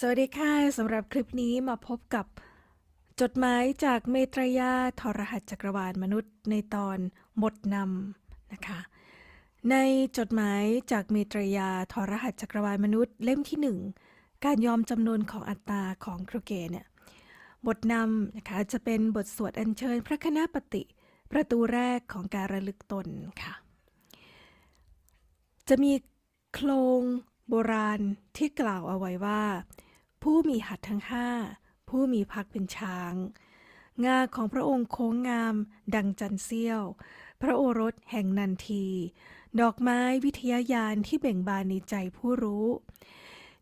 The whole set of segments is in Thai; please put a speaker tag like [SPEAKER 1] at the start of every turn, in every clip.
[SPEAKER 1] สวัสดีค่ะสำหรับคลิปนี้มาพบกับจดหมายจากเมตรยาทรหัสจักรวาลมนุษย์ในตอนหมดนำนะคะ ในจดหมายจากเมตรยาทรหัสจักรวาลมนุษย์เล่มที่หนึ่งการยอมจำนวนของอัตตาของครูเกเนี่ยบทนำนะคะจะเป็นบทสวดอัญเชิญพระคณะปฏิ ประตูแรกของการระลึกตนค่ะ จะมีโครงโบราณที่กล่าวเอาไว้ว่า ผู้มีหัดทั้งห้า ผู้มีพักเป็นช้าง งาของพระองค์โค้งงาม ดังจันเสี้ยว พระโอรสแห่งนันที ดอกไม้วิทยายานที่เบ่งบานในใจผู้รู้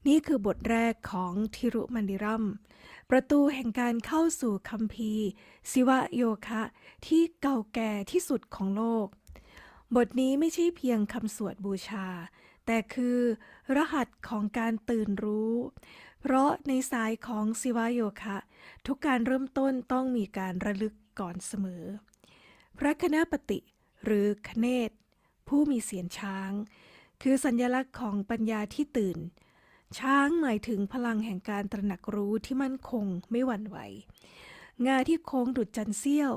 [SPEAKER 1] นี่คือบทแรกของทิรุมันดิรัม ประตูแห่งการเข้าสู่คัมภีร์ศิวะโยคะที่เก่าแก่ที่สุดของโลก บทนี้ไม่ใช่เพียงคำสวดบูชาแต่คือรหัสของการตื่นรู้ เพราะในสายของศิวโยคะ ทุกการเริ่มต้นต้องมีการระลึกก่อนเสมอ พระคณะปฏิหรือคเนศผู้มีเสียงช้าง คือสัญลักษณ์ของปัญญาที่ตื่น ช้างหมายถึงพลังแห่งการตระหนักรู้ที่มั่นคงไม่หวั่นไหว งาที่โค้งดุจจันเสี้ยว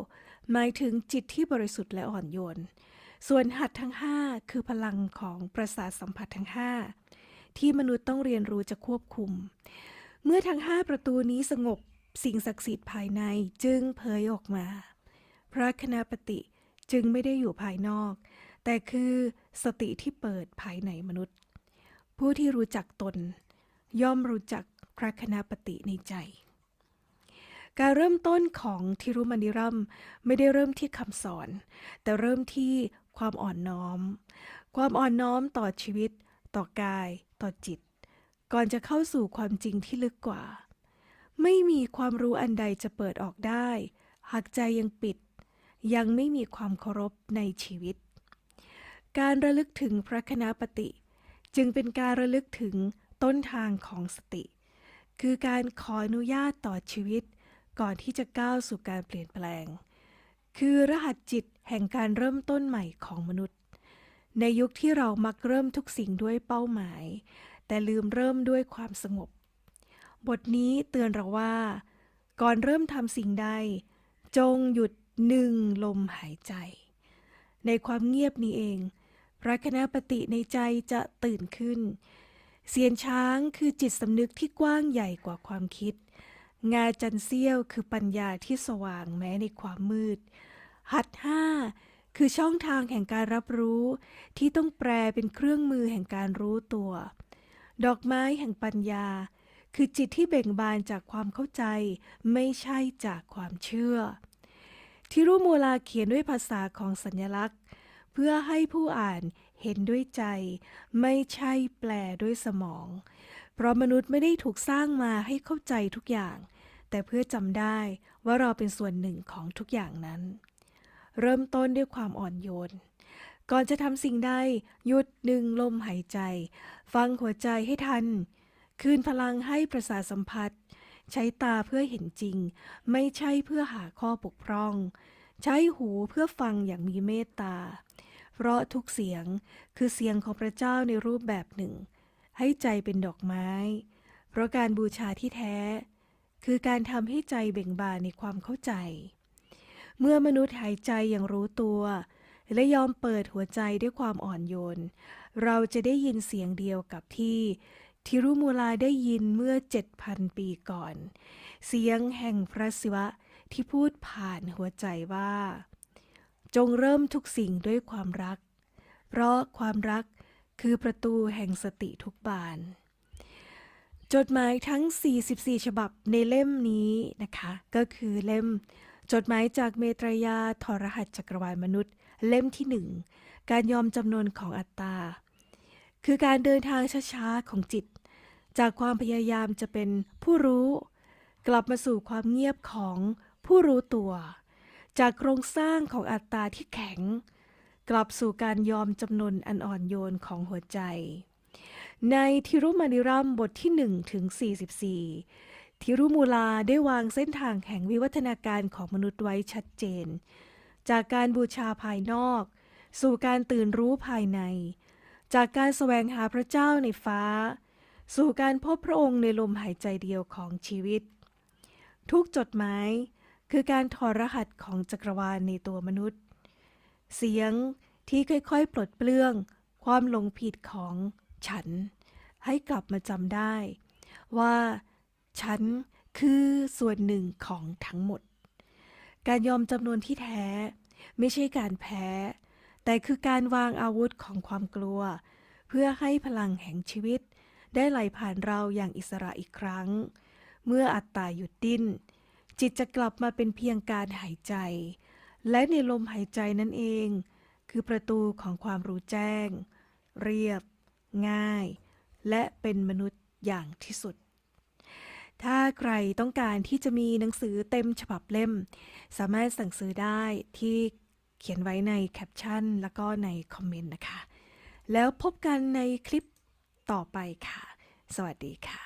[SPEAKER 1] หมายถึงจิตที่บริสุทธิ์และอ่อนโยน ส่วนหัดทั้งห้าคือพลังของประสาทสัมผัสทั้งห้า ที่มนุษย์ต้องเรียนรู้จะควบคุม เมื่อทั้งห้าประตูนี้สงบสิ่งศักดิ์สิทธิ์ภายในจึงเผยออกมา พระคณะปฏิจึงไม่ได้อยู่ภายนอก แต่คือสติที่เปิดภายในมนุษย์ ผู้ที่รู้จักตน ย่อมรู้จักพระคณะปฏิในใจ การเริ่มต้นของทิรุมันดิรัมไม่ได้เริ่มที่คำสอน แต่เริ่มที่ความอ่อนน้อม ความอ่อนน้อมต่อชีวิต ต่อกาย ต่อจิต ก่อนจะเข้าสู่ความจริงที่ลึกกว่า ไม่มีความรู้อันใดจะเปิดออกได้ หากใจยังปิด ยังไม่มีความเคารพในชีวิต การระลึกถึงพระคณะปฏิ จึงเป็นการระลึกถึงต้นทางของสติ คือการขออนุญาตต่อชีวิต ก่อนที่จะก้าวสู่การเปลี่ยนแปลง คือรหัสจิตแห่งการเริ่มต้นใหม่ของมนุษย์ ในยุคที่เรามักเริ่มทุกสิ่งด้วยเป้าหมาย แต่ลืมเริ่มด้วยความสงบ บทนี้เตือนเราว่า ก่อนเริ่มทำสิ่งใด จงหยุดหนึ่งลมหายใจ ในความเงียบนี้เองระคณะปฏิในใจจะตื่นขึ้น เสียนช้างคือจิตสำนึกที่กว้างใหญ่กว่าความคิด งาจันเสี้ยวคือปัญญาที่สว่างแม้ในความมืด หัดห้า คือช่องทางแห่งการรับรู้ ที่ต้องแปลเป็นเครื่องมือแห่งการรู้ตัว ดอกไม้แห่งปัญญา คือจิตที่เบ่งบานจากความเข้าใจ ไม่ใช่จากความเชื่อ ที่รูโมลาเขียนด้วยภาษาของสัญลักษณ์ เพื่อให้ผู้อ่านเห็นด้วยใจ ไม่ใช่แปลด้วยสมอง เพราะมนุษย์ไม่ได้ถูกสร้างมาให้เข้าใจทุกอย่าง แต่เพื่อจำได้ว่าเราเป็นส่วนหนึ่งของทุกอย่างนั้น เริ่มต้นด้วยความอ่อนโยน ก่อนจะทำสิ่งใดหยุดหนึ่งลมหายใจ ฟังหัวใจให้ทัน คืนพลังให้ประสาสัมผัส ใช้ตาเพื่อเห็นจริง ไม่ใช่เพื่อหาข้อบกพร่อง ใช้หูเพื่อฟังอย่างมีเมตตา เพราะทุกเสียงคือเสียงของพระเจ้าในรูปแบบหนึ่ง ให้ใจเป็นดอกไม้ เพราะการบูชาที่แท้ คือการทำให้ใจเบ่งบานในความเข้าใจ เมื่อมนุษย์หายใจอย่างรู้ตัว และยอมเปิดหัวใจด้วยความอ่อนโยน เราจะได้ยินเสียงเดียวกับที่ทิรุมูลาได้ยินเมื่อเจ็ดพันปีก่อน เสียงแห่งพระศิวะที่พูดผ่านหัวใจว่า จงเริ่มทุกสิ่งด้วยความรัก เพราะความรักคือประตูแห่งสติทุกบาน จดหมายทั้ง 44 ฉบับในเล่มนี้นะคะ ก็คือเล่ม จดหมายจากเมตรยาทรหัสจักรวาลมนุษย์ เล่มที่หนึ่ง การยอมจำนวนของอัตตา คือการเดินทางช้าๆของจิต จากความพยายามจะเป็นผู้รู้ กลับมาสู่ความเงียบของผู้รู้ตัว จากโครงสร้างของอัตตาที่แข็ง กลับสู่การยอมจำนนอันอ่อนโยนของหัวใจ ในทิรุมานิรัมบทที่1ถึง44 ทิรุมูลาได้วางเส้นทางแห่งวิวัฒนาการของมนุษย์ไว้ชัดเจน จากการบูชาภายนอก สู่การตื่นรู้ภายใน จากการแสวงหาพระเจ้าในฟ้า สู่การพบพระองค์ในลมหายใจเดียวของชีวิต ทุกจดหมายคือการถอดรหัสของจักรวาลในตัวมนุษย์ เสียงที่ค่อยๆ ปลดเปลื้อง ความหลงผิดของฉัน ให้กลับมาจำได้ ว่า ฉันคือส่วนหนึ่งของทั้งหมด การยอมจำนวนที่แท้ ไม่ใช่การแพ้ แต่คือการวางอาวุธของความกลัว เพื่อให้พลังแห่งชีวิต ได้ไหลผ่านเราอย่างอิสระอีกครั้ง เมื่ออัตตาหยุดดิ้น จิตจะกลับมาเป็นเพียงการหายใจ และในลมหายใจนั่นเอง คือประตูของความรู้แจ้ง เรียบ ง่าย และเป็นมนุษย์อย่างที่สุด ถ้าใครต้องการที่จะมีหนังสือเต็มฉบับเล่ม สามารถสั่งซื้อได้ที่เขียนไว้ในแคปชั่น แล้วก็ในคอมเมนต์นะคะ แล้วพบกันในคลิปต่อไปค่ะ สวัสดีค่ะ